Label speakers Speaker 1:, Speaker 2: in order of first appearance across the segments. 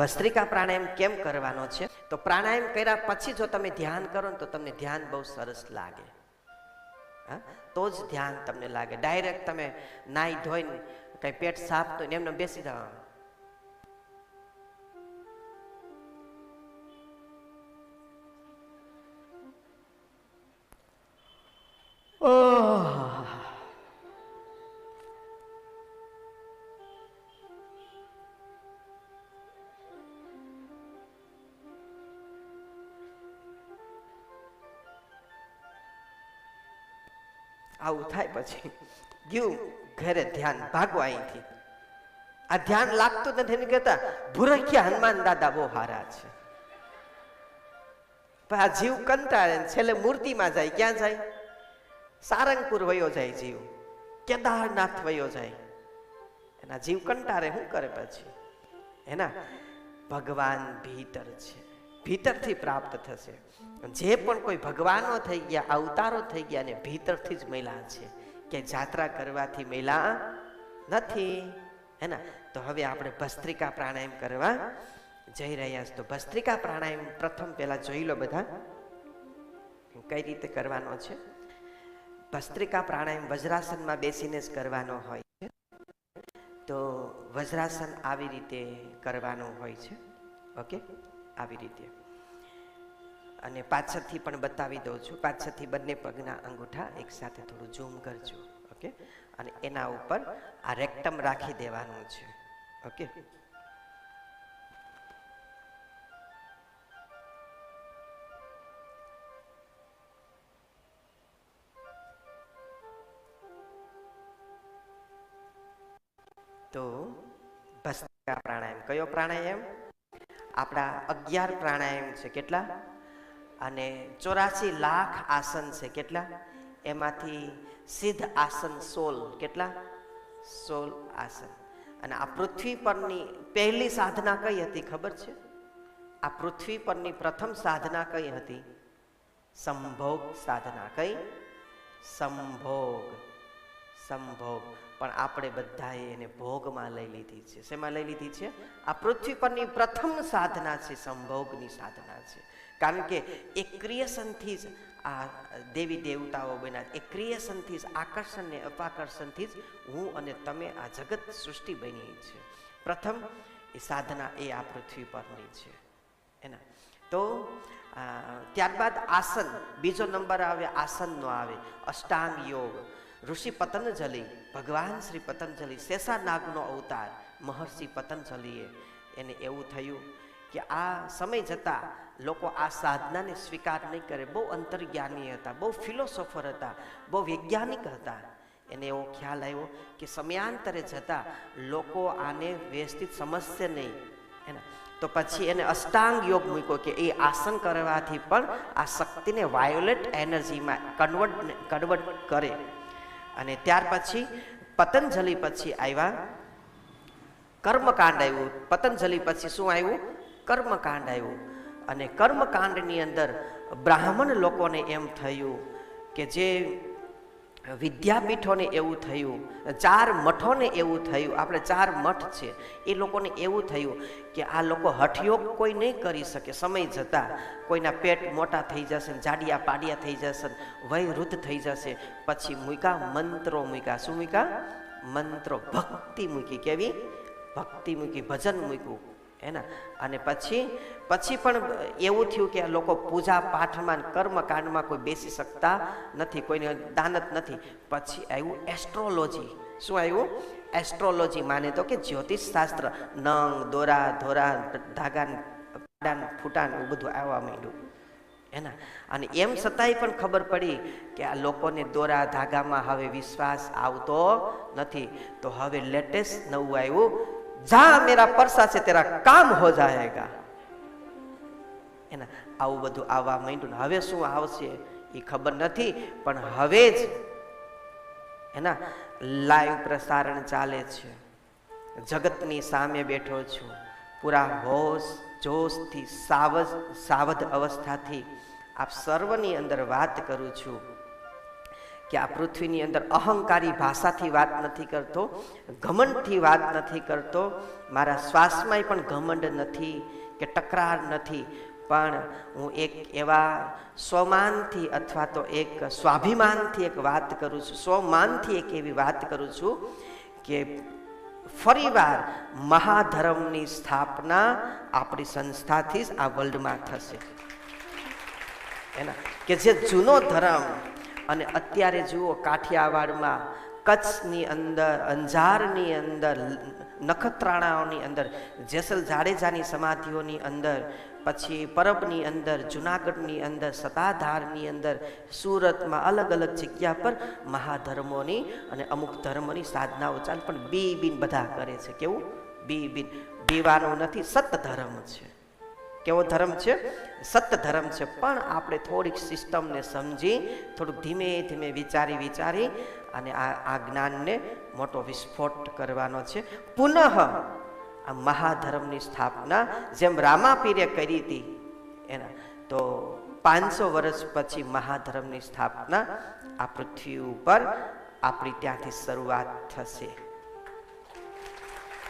Speaker 1: ભસ્ત્રિકા પ્રાણાયામ કેમ કરવાનો છે? તો પ્રાણાયામ કર્યા પછી જો તમે ધ્યાન કરો ને તો તમને ધ્યાન બહુ સરસ લાગે. હા? તો જ ધ્યાન તમને લાગે. ડાયરેક્ટ તમે નાઈ ધોઈને કઈ પેટ સાફ તો એમને બેસી જવાનું ઓહ. આવું થાય પછી ગયું ઘરે ધ્યાન ભાગવા અહીંથી. આ ધ્યાન લાગતું નથી એને કહેતા, ભૂરખ્યા હનુમાન દાદા બહુ હારા છે. પણ આ જીવ કંટાળે છેલ્લે મૂર્તિમાં જાય, ક્યાં જાય? સારંગપુર વયો જાય જીવ, કેદારનાથ વયો જાય. એના જીવ કંટાળે, શું કરે પછી? એના ભગવાન ભીતર છે. ભીતરથી પ્રાપ્ત થશે. જે પણ કોઈ ભગવાનો થઈ ગયા, અવતારો થઈ ગયા ને ભીતરથી જ મહિલા છે. કે જાત્રા કરવાથી મહિલા નથી. હેના તો હવે આપણે ભસ્ત્રિકા પ્રાણાયામ કરવા જઈ રહ્યા છે તો ભસ્ત્રિકા પ્રાણાયામ પ્રથમ પહેલા જોઈ લો બધા. કઈ રીતે કરવાનો છે? ભસ્ત્રિકા પ્રાણાયામ વજ્રાસનમાં બેસીને જ કરવાનો હોય છે. તો વજ્રાસન આવી રીતે કરવાનું હોય છે. ઓકે? આવી રીતે. અને પાછળથી પણ બતાવી દઉં છું. પાછળથી બંને પગના અંગૂઠા એકસાથે થોડું ઝૂમ કરજો. ઓકે? અને એના ઉપર આ રેક્ટમ રાખી દેવાનું છે. ઓકે? તો ભસ્ત્રિકા પ્રાણાયામ. કયો પ્રાણાયામ? આપણા અગિયાર પ્રાણાયામ છે કેટલા? અને ચોરાસી લાખ આસન છે કેટલા? એમાંથી સિદ્ધ આસન સોલ કેટલા? સોલ આસન. અને આ પૃથ્વી પરની પહેલી સાધના કઈ હતી ખબર છે? આ પૃથ્વી પરની પ્રથમ સાધના કઈ હતી? સંભોગ સાધના. કઈ? સંભોગ. સંભોગ, પણ આપણે બધાએ એને ભોગમાં લઈ લીધી છે. શેમાં લઈ લીધી છે? આ પૃથ્વી પરની પ્રથમ સાધના છે, સંભોગની સાધના છે. કારણ કે એ ક્રિએશનથી જ આ દેવી દેવતાઓ બન્યા. એ ક્રિએશનથી જ આકર્ષણ ને અપાકર્ષણથી જ હું અને તમે આ જગત સૃષ્ટિ બની છે. પ્રથમ એ સાધના એ આ પૃથ્વી પરની છે. એના. તો ત્યારબાદ આસન, બીજો નંબર આવે, આસનનો આવે. અષ્ટાંગ યોગ. ઋષિ પતંજલિ, ભગવાન શ્રી પતંજલિ શેષાનાગનો અવતાર, મહર્ષિ પતંજલિએ. એને એવું થયું કે આ સમય જતાં લોકો આ સાધનાને સ્વીકાર નહીં કરે. બહુ અંતર્જ્ઞાની હતા, બહુ ફિલોસોફર હતા, બહુ વૈજ્ઞાનિક હતા. એને એવો ખ્યાલ આવ્યો કે સમયાંતરે જતાં લોકો આને વ્યવસ્થિત સમજશે નહીં. એના તો પછી એને અષ્ટાંગ યોગ મૂક્યો કે એ આસન કરવાથી પણ આ શક્તિને વાયોલેટ એનર્જીમાં કન્વર્ટ કન્વર્ટ કરે. અને ત્યાર પછી પતંજલિ પછી આવ્યા કર્મકાંડ આવ્યું પતંજલિ પછી શું આવ્યું કર્મકાંડ આવ્યું અને કર્મકાંડની અંદર બ્રાહ્મણ લોકોને એમ થયું કે જે વિદ્યાપીઠોને એવું થયું, ચાર મઠોને એવું થયું, આપણે ચાર મઠ છે, એ લોકોને એવું થયું કે આ લોકો હઠયોગ કોઈ નહીં કરી શકે, સમય જતાં કોઈના પેટ મોટા થઈ જશે, જાડિયા પાડિયા થઈ જશે વય વૃદ્ધ થઈ જશે, પછી મૂક્યા મંત્રો મૂક્યા. શું મૂક્યા? મંત્રો, ભક્તિ મૂકી. કેવી? ભક્તિ મૂકી, ભજન મૂક્યું. એના. અને પછી પછી પણ એવું થયું કે લોકો પૂજા પાઠમાં કર્મકાંડમાં કોઈ બેસી શકતા નથી, કોઈને દાનત નથી. પછી આવ્યું એસ્ટ્રોલોજી શું આવ્યું એસ્ટ્રોલોજી માને તો કે જ્યોતિષ શાસ્ત્ર. નંગ, દોરા, ધોરા ધાગાન પાડાન ફૂટાન એવું બધું આવવા માંડ્યું. એના. અને એમ છતાંય પણ ખબર પડી કે આ લોકોને દોરા, ધાગામાં હવે વિશ્વાસ આવતો નથી. તો હવે લેટેસ્ટ નવું આવ્યું જા મેરા પરસા છે તેરા કામ હો જાયેગા. એના આવું બધું આવવા માંડ્યું હવે શું આવશે એ ખબર નથી, પણ હવે જ એના લાઈવ પ્રસારણ ચાલે છે. જગતની સામે બેઠો છું. પૂરા હોશ, જોશથી સાવધ સાવધ અવસ્થાથી આપ સર્વની અંદર વાત કરું છું. કે આ પૃથ્વીની અંદર અહંકારી ભાષાથી વાત નથી કરતો, ઘમંડથી વાત નથી કરતો, મારા શ્વાસમાંય પણ ઘમંડ નથી કે ટકરાર નથી. પણ હું એક એવા સ્વમાનથી અથવા તો એક સ્વાભિમાનથી એક વાત કરું છું, સ્વમાનથી એક એવી વાત કરું છું કે ફરીવાર મહાધર્મની સ્થાપના આપણી સંસ્થાથી જ આ વર્લ્ડમાં થશે. એના કે જે જૂનો ધર્મ અને અત્યારે જુઓ કાઠિયાવાડમાં કચ્છની અંદર, અંજારની અંદર, નખત્રાણાઓની અંદર, જેસલ જાડેજાની સમાધિઓની અંદર, પછી પરબની અંદર, જુનાગઢની અંદર, સતાધારની અંદર, સુરતમાં અલગ અલગ જગ્યા પર મહાધર્મોની અને અમુક ધર્મોની સાધનાઓ ચાલ. પણ બી બિન બધા કરે છે. કેવું? બી બિન. બીવાનું નથી, સત ધર્મ છે. કેવો ધર્મ છે? સત ધર્મ છે. પણ આપણે થોડીક સિસ્ટમને સમજી, થોડુંક ધીમે ધીમે વિચારી વિચારી અને આ આ જ્ઞાનને મોટો વિસ્ફોટ કરવાનો છે. પુનઃ આ મહાધર્મની સ્થાપના જેમ રામાપીરે કરી હતી, એના, તો પાંચસો વર્ષ પછી મહાધર્મની સ્થાપના આ પૃથ્વી ઉપર આપણી ત્યાંથી શરૂઆત થશે.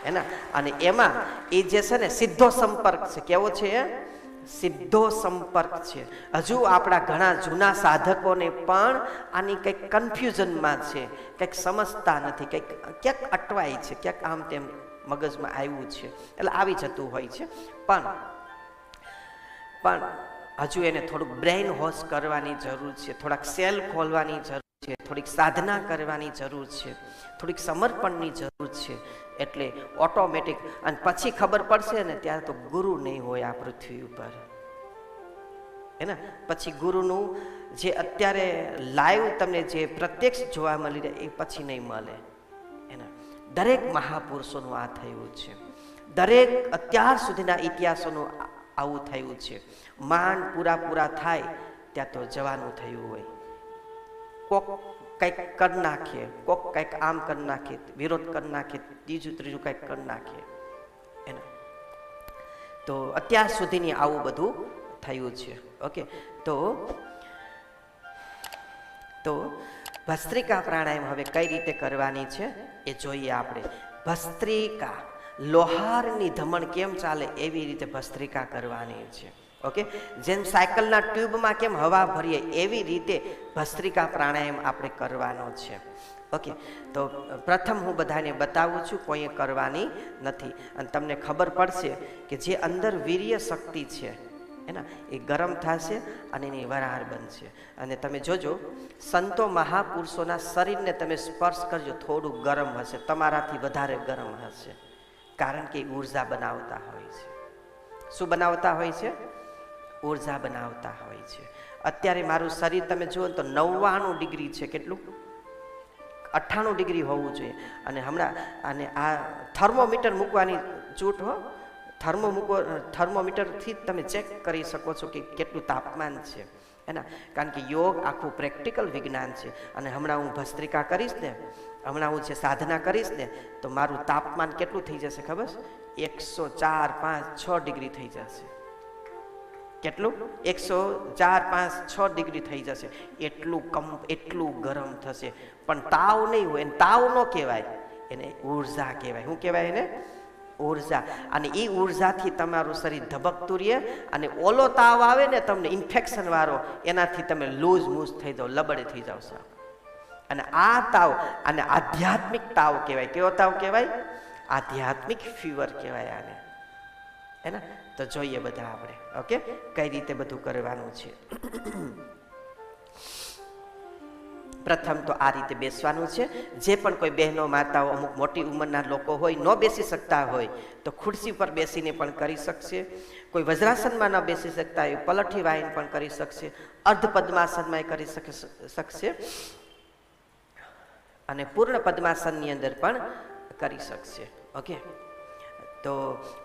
Speaker 1: એના અને એમાં એ જે છે ને સીધો સંપર્ક છે. કેવો છે? સીધો સંપર્ક છે. હજુ આપણા ઘણા જૂના સાધકોને પણ આની કંઈક કન્ફ્યુઝનમાં છે. કંઈક સમજતા નથી. કંઈક, ક્યાંક અટવાય છે. ક્યાંક આમ તેમ મગજમાં આવ્યું છે. એટલે આવી જતું હોય છે. પણ પણ હજુ એને થોડુંક બ્રેઇન હોશ કરવાની જરૂર છે. થોડાક સેલ ખોલવાની જરૂર છે. થોડીક સાધના કરવાની જરૂર છે. થોડીક સમર્પણની જરૂર છે. એટલે ઓટોમેટિક અને પછી ખબર પડશે ને ત્યારે તો ગુરુ નહીં હોય આ પૃથ્વી ઉપર. હે ને? પછી ગુરુનું જે અત્યારે લાઈવ તમને જે પ્રત્યક્ષ જોવા મળી રહે એ પછી નહીં મળે. એના દરેક મહાપુરુષોનું આ થયું છે. દરેક અત્યાર સુધીના ઇતિહાસોનું આવું થયું છે. માંડ પૂરા પૂરા થાય, ત્યાં તો જવાનું થયું હોય. કોક કંઈક કરી નાખીએ, કોક કંઈક આમ કરી નાખીએ, વિરોધ કરી નાખીએ, ત્રીજું ત્રીજું કંઈક કરી નાખીએ. એના. તો અત્યાર સુધીની આવું બધું થયું છે. ઓકે. તો તો ભસ્ત્રિકા પ્રાણાયામ હવે કઈ રીતે કરવાની છે એ જોઈએ આપણે. ભસ્ત્રિકા, લોહારની ધમણ કેમ ચાલે એવી રીતે ભસ્ત્રિકા કરવાની છે. ઓકે જેમ સાયકલના ટ્યુબમાં કેમ હવા ભરીએ, એવી રીતે ભસ્ત્રિકા પ્રાણાયામ આપણે કરવાનો છે. ઓકે તો પ્રથમ હું બધાને બતાવું છું, કોઈએ કરવાની નથી. અને તમને ખબર પડશે કે જે અંદર વીર્ય શક્તિ છે, એના, એ ગરમ થશે અને એની વરાળ બનશે. અને તમે જોજો, સંતો મહાપુરુષોના શરીરને તમે સ્પર્શ કરજો, થોડું ગરમ હશે, તમારાથી વધારે ગરમ હશે. કારણ કે એ ઊર્જા બનાવતા હોય છે. શું બનાવતા હોય છે? ઊર્જા બનાવતા હોય છે. અત્યારે મારું શરીર તમે જુઓ તો નવ્વાણું ડિગ્રી છે. કેટલું? અઠ્ઠાણું ડિગ્રી હોવું જોઈએ. અને હમણાં અને આ થર્મોમીટર મૂકવાની ચૂંટ હો. થર્મો મૂકો, થર્મોમીટરથી જ તમે ચેક કરી શકો છો કે કેટલું તાપમાન છે. એના, કારણ કે યોગ આખું પ્રેક્ટિકલ વિજ્ઞાન છે. અને હમણાં હું ભસ્ત્રિકા કરીશ ને, હમણાં હું જે સાધના કરીશ ને, તો મારું તાપમાન કેટલું થઈ જશે ખબર એકસો ચાર પાંચ છ ડિગ્રી થઈ જશે. કેટલું? એકસો ચાર પાંચ છ ડિગ્રી થઈ જશે. એટલું કમ, એટલું ગરમ થશે. પણ તાવ નહીં હોય, એને તાવ ન કહેવાય. એને ઊર્જા કહેવાય. શું કહેવાય એને? ઊર્જા. અને એ ઉર્જાથી તમારું શરીર ધબકતું રહે અને ઓલો તાવ આવે ને તમને ઇન્ફેક્શન વાળો, એનાથી તમે લૂઝ મૂઝ થઈ જાઓ, લબડે થઈ જાઓ સાહેબ અને આ તાવ, અને આધ્યાત્મિક તાવ કહેવાય. કેવો તાવ કહેવાય? આધ્યાત્મિક ફીવર કહેવાય આને. હે ને? તો જોઈએ બધા આપણે. ઓકે કઈ રીતે બધું કરવાનું છે? પ્રથમ તો આ રીતે બેસવાનું છે. જે પણ કોઈ બહેનો, માતાઓ અમુક મોટી ઉંમરના લોકો હોય, ન બેસી શકતા હોય, તો ખુરશી પર બેસીને પણ કરી શકશે. કોઈ વજ્રાસનમાં ન બેસી શકતા હોય, પલઠી વાહીને પણ કરી શકશે. અર્ધ પદ્માસનમાં કરી શકે- શકશે. અને પૂર્ણ પદ્માસનની અંદર પણ કરી શકશે. ઓકે તો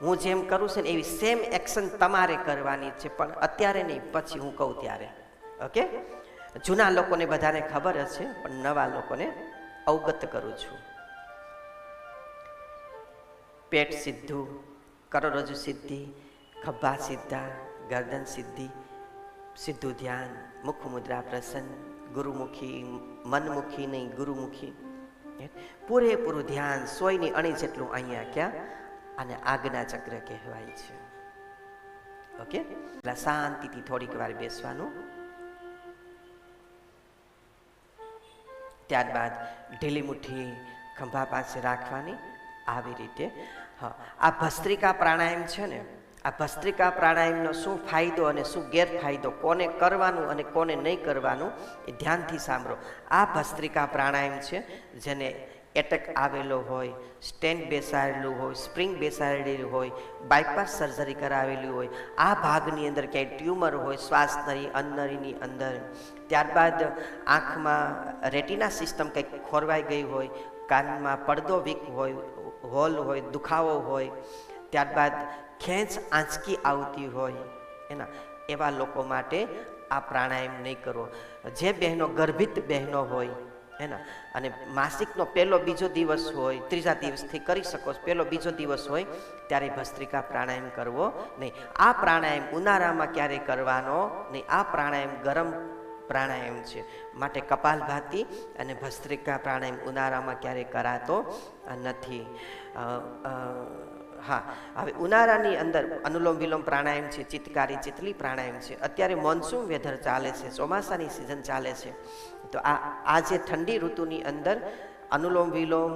Speaker 1: હું જેમ કરું છું ને એવી સેમ એક્શન તમારે કરવાની છે. પણ અત્યારે નહીં, પછી હું કહું ત્યારે. ઓકે જૂના લોકોને બધાને ખબર હશે, પણ નવા લોકોને અવગત કરું છું. પેટ સીધું કરોરજુ સિદ્ધિ, ખભા સીધા ગરદન સિદ્ધિ સીધું ધ્યાન મુખ મુદ્રા પ્રસન્ન, ગુરુમુખી, મનમુખી નહીં, ગુરુમુખી. પૂરેપૂરું ધ્યાન સોયની અણી જેટલું અહીંયા ક્યાં? અને આજ્ઞા ચક્ર કહેવાય છે. ઓકે એટલે શાંતિથી થોડીક વાર બેસવાનું. ત્યારબાદ ઢીલી મુઠ્ઠી ખંભા પાસે રાખવાની. આવી રીતે. હા. આ ભસ્ત્રિકા પ્રાણાયામ છે ને, આ ભસ્ત્રિકા પ્રાણાયામનો શું ફાયદો અને શું ગેરફાયદો, કોને કરવાનું અને કોને નહીં કરવાનું એ ધ્યાનથી સાંભળો. આ ભસ્ત્રિકા પ્રાણાયામ છે, જેને એટેક આવેલો હોય સ્ટેન્ડ બેસાડેલું હોય સ્પ્રિંગ બેસાડેલી હોય બાયપાસ સર્જરી કરાવેલી હોય, આ ભાગની અંદર ક્યાંય ટ્યુમર હોય, શ્વાસનળી અન્નરીની અંદર. ત્યારબાદ આંખમાં રેટિના સિસ્ટમ કંઈક ખોરવાઈ ગઈ હોય, કાનમાં પડદો વીક હોય, હોલ હોય, દુખાવો હોય, ત્યારબાદ ખેંચ આંચકી આવતી હોય, એના, એવા લોકો માટે આ પ્રાણાયામ નહીં કરો. જે બહેનો ગર્ભિત બહેનો હોય એના. અને માસિકનો પહેલો બીજો દિવસ હોય, ત્રીજા દિવસથી કરી શકો પહેલો બીજો દિવસ હોય, ત્યારે ભસ્ત્રિકા પ્રાણાયામ કરવો નહીં. આ પ્રાણાયામ ઉનાળામાં ક્યારે કરવાનો નહીં? આ પ્રાણાયામ ગરમ પ્રાણાયામ છે. માટે કપાલભાતી અને ભસ્ત્રિકા પ્રાણાયામ ઉનાળામાં ક્યારેય કરાતો નથી. હા, હવે ઉનાળાની અંદર અનુલોમ વિલોમ પ્રાણાયામ છે, ચિત્તકારી ચિતલી પ્રાણાયામ છે. અત્યારે મોન્સૂન વેધર ચાલે છે, ચોમાસાની સિઝન ચાલે છે. તો આ આ જે ઠંડી ઋતુની અંદર અનુલોમ વિલોમ,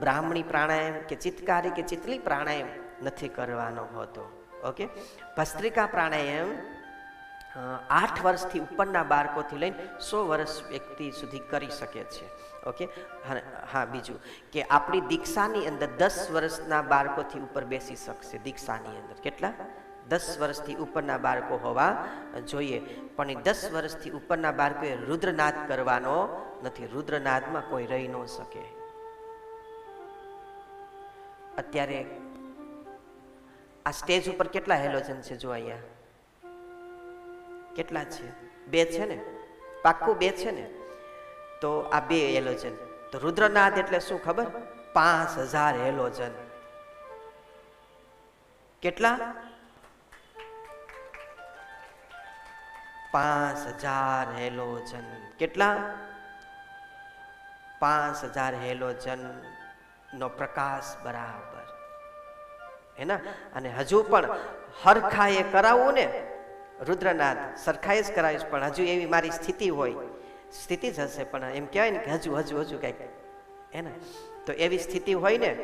Speaker 1: બ્રાહ્મણી પ્રાણાયામ કે ચિત્તકારી કે ચિતલી પ્રાણાયામ નથી કરવાનો હોતો. ઓકે? ભસ્ત્રિકા પ્રાણાયામ આઠ વર્ષથી ઉપરના બાળકોથી લઈને સો વર્ષ વ્યક્તિ સુધી કરી શકે છે. ઓકે? હા, બીજું કે આપણી દીક્ષાની અંદર દસ વર્ષના બાળકોથી ઉપર બેસી શકશે દીક્ષાની અંદર. કેટલા? દસ વર્ષથી ઉપરના બાળકો હોવા જોઈએ. પણ એ દસ વર્ષથી ઉપરના બાળકોએ રુદ્રનાદ કરવાનો નથી. રુદ્રનાદમાં કોઈ રહી ન શકે. અત્યારે આ સ્ટેજ ઉપર કેટલા હેલોજન છે જો અહીંયા? કેટલા છે? બે છે ને? પાક્કું બે છે ને? તો આ બે હેલોજન તો રુદ્રનાદ એટલે શું ખબર? પાંચ હજાર હેલોજન કેટલા? પાંચ હજાર હેલોજન કેટલા? પાંચ હજાર હેલોજન નો પ્રકાશ બરાબર. એના અને હજુ પણ હરખાએ કરાવવું ને, રુદ્રનાથ સરખાએ જ કરાવીશ, પણ હજુ એવી મારી સ્થિતિ હોય. સ્થિતિ જ હશે, પણ એમ કહેવાય ને કે હજુ હજુ હજુ કંઈક. હે ને? તો એવી સ્થિતિ હોય ને,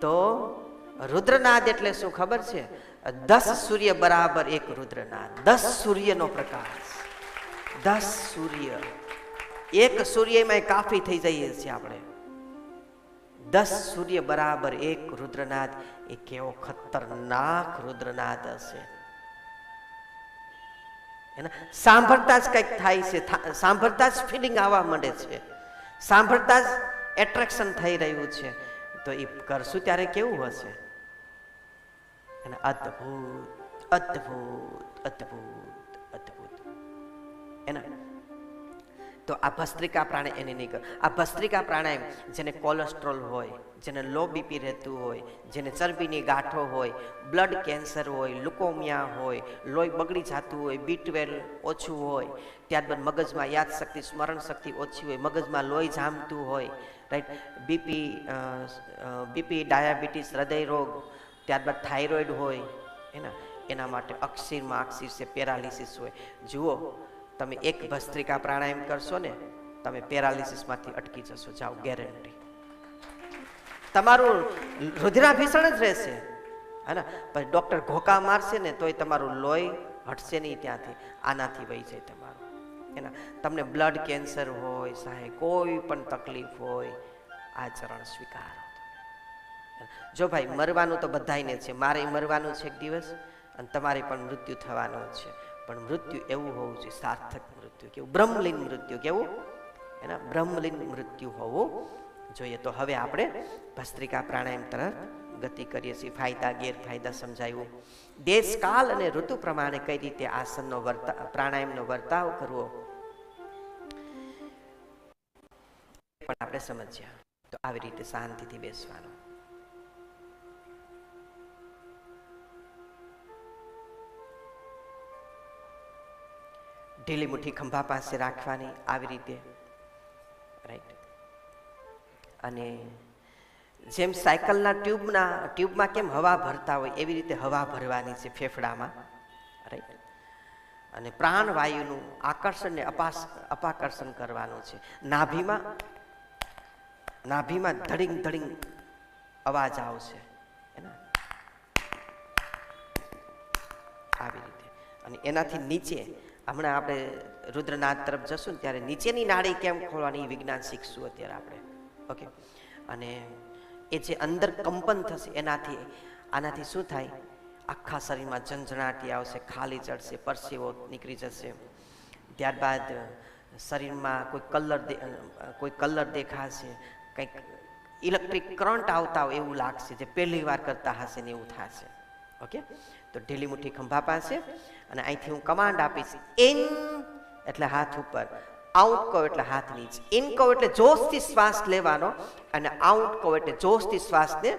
Speaker 1: તો રુદ્રનાદ એટલે શું ખબર છે? દસ સૂર્ય બરાબર એક રુદ્રનાદ. દસ સૂર્યનો પ્રકાશ. દસ સૂર્ય. એક સૂર્યમાં કાફી થઈ જઈએ છીએ આપણે. દસ સૂર્ય બરાબર એક રુદ્રનાદ. એ કેવો ખતરનાક રુદ્રનાદ હશે. એના સાંભળતા જ કંઈક થાય છે સાંભળતા જ ફિલિંગ આવવા માંડે છે. સાંભળતા જ એટ્રેક્શન થઈ રહ્યું છે. તો એ કરશું ત્યારે કેવું હશે? અને અદ્ભુત અદ્ભુત અદ્ભુત અદ્ભુત. એના તો આ ભસ્ત્રિકા પ્રાણે એની નહીં આ ભસ્ત્રિકા પ્રાણાયામ જેને કોલેસ્ટ્રોલ હોય, જેને લો બીપી રહેતું હોય, જેને ચરબીની ગાંઠો હોય બ્લડ કેન્સર હોય લુકોમિયા હોય, લોહી બગડી જતું હોય બી ટ્વેલ્વ ઓછું હોય, ત્યારબાદ મગજમાં યાદશક્તિ સ્મરણ શક્તિ ઓછી હોય, મગજમાં લોહી જામતું હોય રાઈટ બીપી બીપી ડાયાબિટીસ, હૃદય રોગ, ત્યારબાદ થાઇરોઇડ હોય, એના એના માટે અક્ષીરમાં અક્ષીર છે, પેરાલિસિસ હોય. જુઓ તમે એક ભસ્ત્રિકા પ્રાણાયામ કરશો ને, તમે પેરાલિસિસમાંથી અટકી જશો, જાઓ ગેરંટી તમારું રુધિરાભીષણ જ રહેશે. હા પછી ડૉક્ટર ઘોકા મારશે ને, તોય તમારું લોહી હટશે નહીં ત્યાંથી. આનાથી વહી જાય તમારું. એના તમને બ્લડ કેન્સર હોય સાહેબ કોઈ પણ તકલીફ હોય આચરણ સ્વીકાર જો ભાઈ મરવાનું તો બધાને છે, મારે મરવાનું છે એક દિવસ, અને તમારે પણ મૃત્યુ થવાનું છે. પણ મૃત્યુ એવું હોવું જોઈએ. સાર્થક મૃત્યુ કેવું? બ્રહ્મલીન મૃત્યુ કેવું? એના બ્રહ્મલીન મૃત્યુ હોવું જોઈએ. તો હવે આપણે ભસ્ત્રિકા પ્રાણાયામ તરફ ગતિ કરીએ છીએ. ફાયદા, ગેરફાયદા સમજાયું. દેશ કાલ અને ઋતુ પ્રમાણે કઈ રીતે આસનનો વર્તા, પ્રાણાયામનો વર્તાવ કરવો? પણ આપણે સમજ્યા. તો આવી રીતે શાંતિથી બેસવાનું. ઢીલી મુઠ્ઠી ખંભા પાસે રાખવાની આવી રીતે. રાઈટ અને જેમ સાયકલના ટ્યુબના, ટ્યુબમાં કેમ હવા ભરતા હોય, એવી રીતે હવા ભરવાની છે ફેફડામાં. રાઈટ અને પ્રાણવાયુનું આકર્ષણને અપાસ, અપાકર્ષણ કરવાનું છે. નાભીમાં નાભીમાં ધડિંગ ધડિંગ અવાજ આવશે. એના આવી રીતે. અને એનાથી નીચે હમણાં આપણે રુદ્રનાથ તરફ જશું ને ત્યારે નીચેની નાળી કેમ ખોલવાની વિજ્ઞાન શીખશું અત્યારે આપણે. ઓકે અને એ જે અંદર કંપન થશે એનાથી, આનાથી શું થાય? આખા શરીરમાં ઝંઝણાટી આવશે, ખાલી ચડશે, પરસેવો નીકળી જશે. ત્યારબાદ શરીરમાં કોઈ કલર કોઈ કલર દેખાશે, કંઈક ઇલેક્ટ્રિક કરંટ આવતા હોય એવું લાગશે, જે પહેલી વાર કરતા હશે ને એવું થશે. ઓકે તો ઢીલી મુઠ્ઠી ખંભા પાસે અને અહીંથી હું કમાન્ડ આપીશ ઇન એટલે હાથ ઉપર. આઉટ કહો એટલે હાથ નીચે. ઇન કહો એટલે જોશથી શ્વાસ લેવાનો અને આઉટ કહો એટલે જોશથી શ્વાસને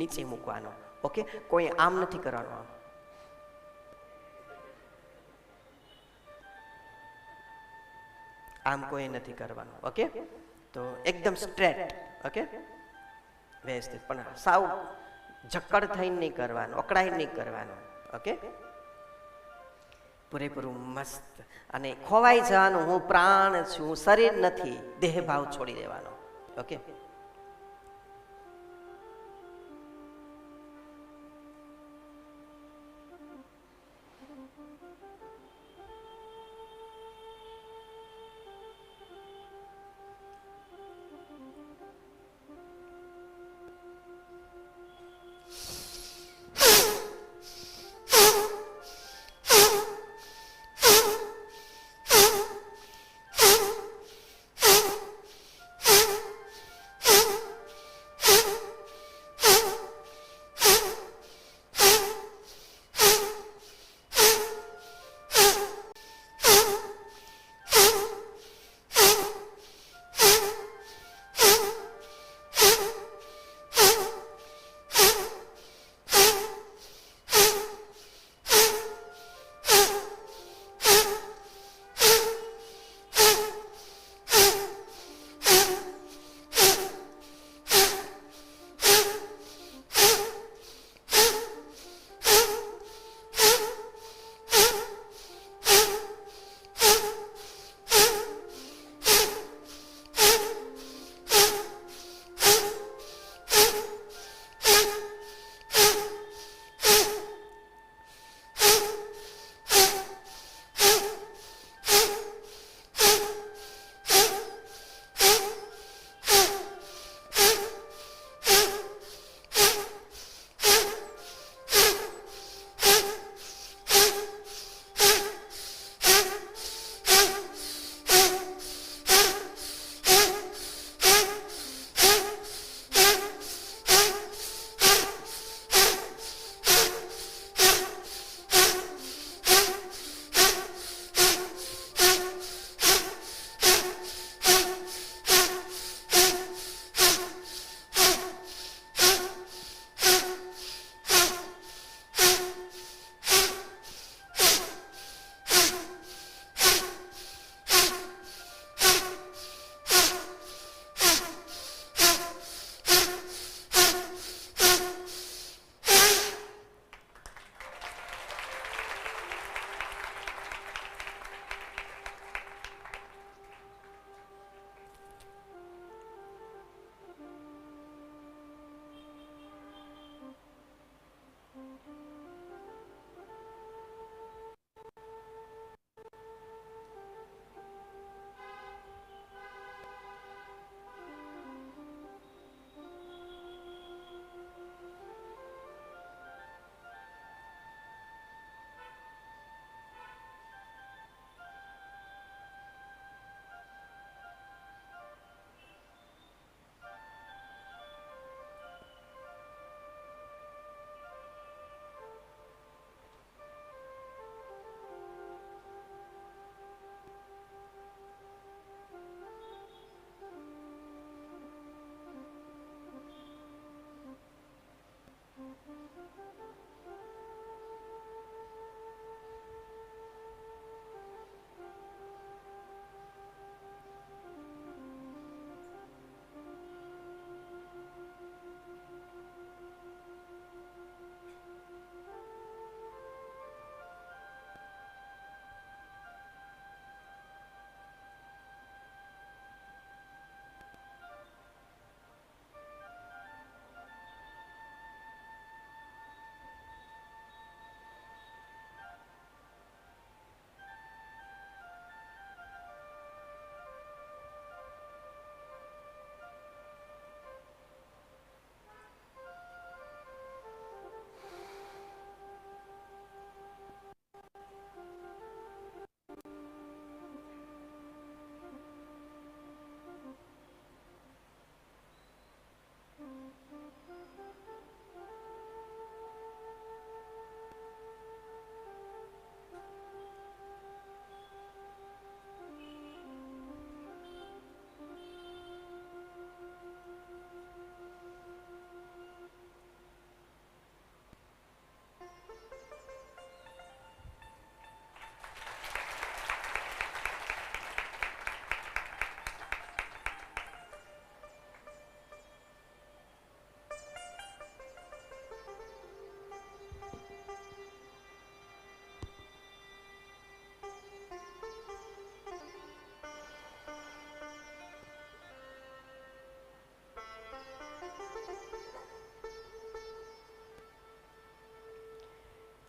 Speaker 1: નીચે મૂકવાનો. ઓકે કોઈ આમ નથી કરવાનું આમ. આમ કોઈ નથી કરવાનું. ઓકે તો એકદમ સ્ટ્રેટ ઓકે વ્યવસ્થિત. પણ સાવ જક્કડ થઈને નહીં કરવાનું અકળાઈ નહીં કરવાનું. ઓકે પૂરેપૂરું મસ્ત. અને ખોવાઈ જવાનું હું પ્રાણ છું શરીર નથી દેહભાવ છોડી દેવાનો. ઓકે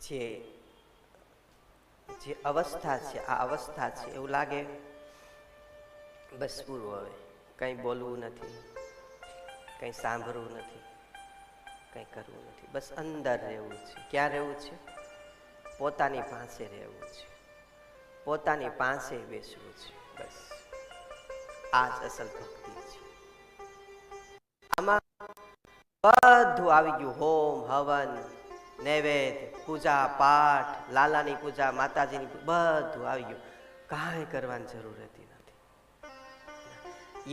Speaker 1: જે જે અવસ્થા છે, આ અવસ્થા છે, એવું લાગે. બસ પૂરું હવે. કંઈ બોલવું નથી. કંઈ સાંભળવું નથી. કંઈ કરવું નથી. બસ અંદર રહેવું છે. ક્યાં રહેવું છે? પોતાની પાસે રહેવું છે. પોતાની પાસે બેસવું છે. બસ. આ જ અસલ ભક્તિ છે. આમાં બધું આવી ગયું. હોમ, હવન નૈવેદ્ય, પૂજા પાઠ, લાલાની પૂજા, માતાજીની બધું આવી ગયું. કાંઈ કરવાની જરૂર રહેતી નથી.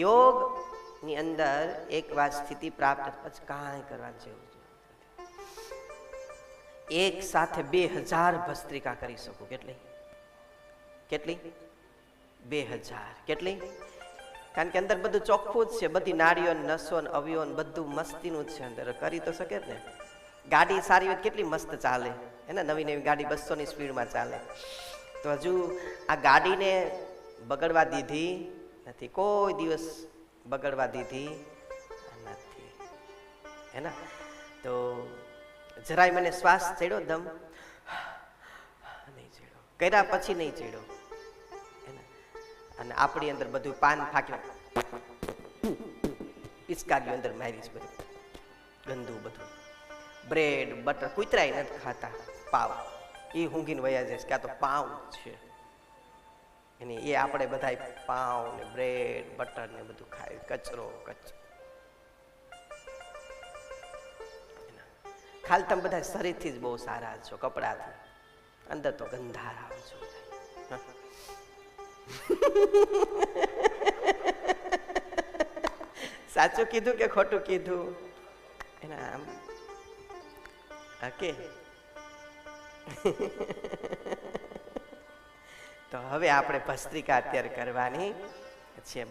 Speaker 1: યોગની અંદર એક વાર સ્થિતિ પ્રાપ્ત, પછી કાંઈ કરવાની જરૂર એક સાથે બે હજાર ભસ્ત્રિકા કરી શકું, કેટલી? કેટલી? બે હજાર. કેટલી? કારણ કે અંદર બધું ચોખ્ખું જ છે, બધી નાળીઓ નસો અવયવો બધું મસ્તીનું જ છે અંદર. કરી તો શકે જ ને? ગાડી સારી હોય કેટલી મસ્ત ચાલે. હે ને? નવી નવી ગાડી બસોની સ્પીડમાં ચાલે. તો હજુ આ ગાડીને બગડવા દીધી નથી. કોઈ દિવસ બગડવા દીધી નથી. હે ને? તો જરાય મને શ્વાસ ચડ્યો દમ. નહીં ચડ્યો. કર્યા પછી નહીં ચડ્યો. અને આપણી અંદર બધું પાન ફાંકી પિચકારીઓ અંદર મારી છે બધું. ગંદુ બધું. બ્રેડ બટર કૂતરાય નથી ખાતા, પાવ. એ ઊંઘીને વયા જાય છે કે આ તો પાવ છે. એની એ આપણે બધા પાવ ને બ્રેડ બટર ને બધું ખાય. કચરો કચરો. ખાલી તમે બધા શરીરથી જ બહુ સારા છો, કપડાથી. અંદર તો ગંધારા છો સાચું કીધું કે ખોટું કીધું? એના આમ ઓકે તો હવે આપણે ભસ્ત્રિકા અત્યારે કરવાની છે